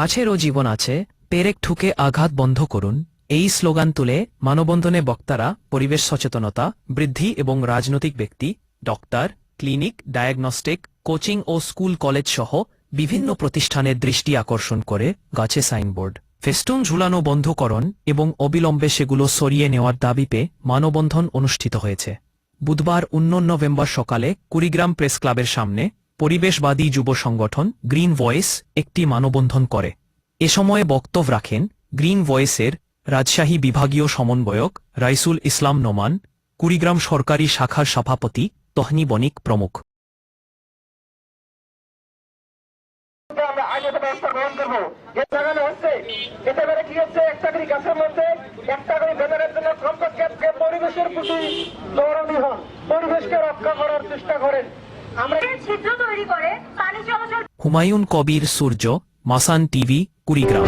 গাছেরও জীবন আছে, পেরেক ঠুকে আঘাত বন্ধ করুন। এই স্লোগান তুলে মানববন্ধনে বক্তারা, পরিবেশ সচেতনতা, বৃদ্ধি এবং রাজনৈতিক ব্যক্তি, ডক্টর, ক্লিনিক, ডায়াগনস্টিক, কোচিং ও স্কুল কলেজ সহ বিভিন্ন প্রতিষ্ঠানের দৃষ্টি আকর্ষণ করে গাছে সাইনবোর্ড। ফেস্টুন ঝুলানো বন্ধকরণ এবং অবিলম্বে সেগুলো সরিয়ে নেওয়ার দাবি দাবিতে মানববন্ধন অনুষ্ঠিত হয়েছে। বুধবার উন্ন নভেম্বর সকালে কুড়িগ্রাম প্রেস ক্লাবের সামনে পরিবেশবাদী যুব সংগঠন গ্রিন ভয়েস একটি মানববন্ধন করে। এ সময়ে বক্তব্য রাখেন গ্রিন ভয়েসের রাজশাহী বিভাগীয় সমন্বয়ক রাইসুল ইসলাম নোমান, কুড়িগ্রাম সরকারি শাখার সভাপতি তহনি বণিক প্রমুখ। পরিবেশকে রক্ষা করার চেষ্টা করেন। হুমায়ুন কবির সূর্য মাসান টিভি কুড়িগ্রাম।